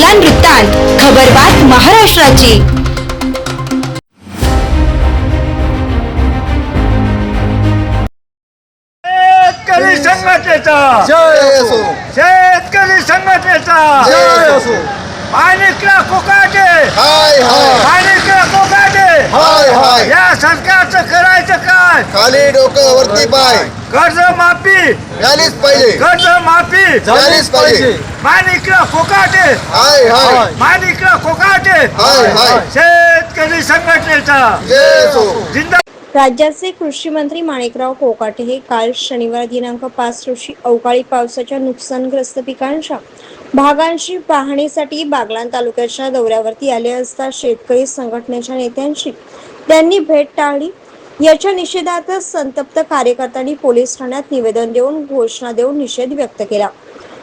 बागलान वृत्तांत खबरबात महाराष्ट्राची. शेतकरी संघटनेचा. जय असो. शेतकरी संघटनेचा. जय असो. माणिकला कोकाटे. हाय हाय माणिकला कोकाटे हाय हाय या करायचं काय? खाली डोकं वरती पाय. कर्ज माफी. मिळालीच पाहिजे. कर्ज माफी. झालीच पाहिजे. कोकाटे हाय हाय. माणिकला कोकाटे हाय हाय. शेतकरी संघटनेचा. जय जिंदा राज्याचे कृषी मंत्री माणिकराव कोकाटे हे काल शनिवार दिनांक पाच रोजी अवकाळी पावसाच्या नुकसानग्रस्त पिकांच्या भागांची पाहणीसाठी बागलाण तालुक्याच्या दौऱ्यावरती आले असता शेतकरी संघटनेच्या नेत्यांची त्यांनी भेट टाळली. याच्या निषेधातच संतप्त कार्यकर्त्यांनी पोलीस ठाण्यात निवेदन देऊन घोषणा देऊन निषेध व्यक्त केला.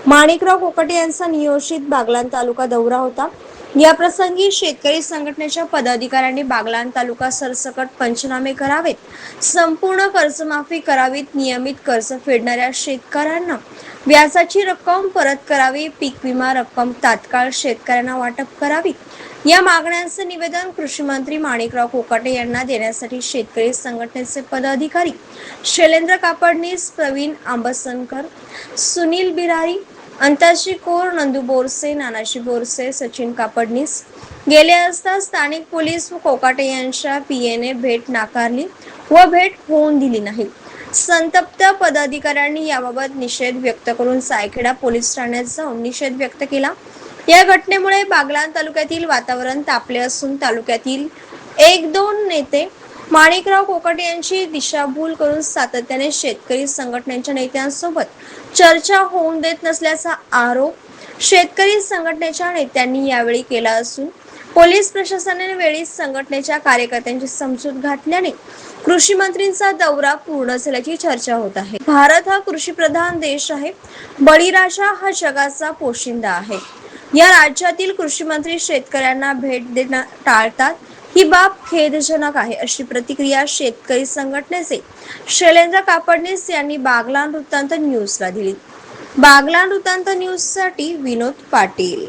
माणिकराव कोकटे यांचा नियोजित बागलान तालुका दौरा होता. या प्रसंगी शेतकरी संघटनेच्या पदाधिकाऱ्यांनी बागलाण तालुका सरसकट पंचनामे करावेत. संपूर्ण कर्जमाफी करावीत नियमित कर्ज फेडणाऱ्या शेतकऱ्यांना व्याजाची रक्कम परत करावी पीक विमा रक्कम तात्काळ शेतकऱ्यांना वाटप करावी. या मागण्यांचे निवेदन कृषी मंत्री माणिकराव कोकाटे यांना देण्यासाठी शेतकरी संघटनेचे पदाधिकारी शैलेंद्र कापडनीस प्रवीण आंबसनकर सुनील बिरारी अंताशी कोर नंदू बोरसे नानाशी बोरसे सचिन कापडनीस. गेले असता स्थानिक पोलीस व कोकाटे यांच्या पीएने भेट नाकारली व भेट होऊन दिली नाही. संतप्त पदाधिकाऱ्यांनी याबाबत निषेध व्यक्त करून सायखेडा पोलीस ठाण्यात जाऊन निषेध व्यक्त केला. या घटनेमुळे बागलान तालुक्यातील वातावरण तापले असून तालुक्यातील एक दोन नेते माणिकराव कोकाटे यांची दिशाभूल करून सातत्याने शेतकरी संघटनेच्या नेत्यांसोबत चर्चा होऊन देत नसल्याचा आरोप शेतकरी संघटनेच्या नेत्यांनी यावेळी केला असून पोलीस प्रशासनाने वेळी संघटनेच्या कार्यकर्त्यांची समजूत घातल्याने कृषी मंत्रींचा दौरा पूर्ण झाल्याची चर्चा होत आहे. भारत हा कृषी प्रधान देश आहे. बळीराजा हा जगाचा पोशिंदा आहे. या राज्यातील कृषी मंत्री शेतकऱ्यांना भेट देणं टाळतात. ही बाब खेदजनक आहे अशी प्रतिक्रिया शेतकरी संघटनेचे शैलेंद्र कापडनीस यांनी बागलान वृत्तांत न्यूजला दिली. बागलान वृत्तांत न्यूजसाठी विनोद पाटील.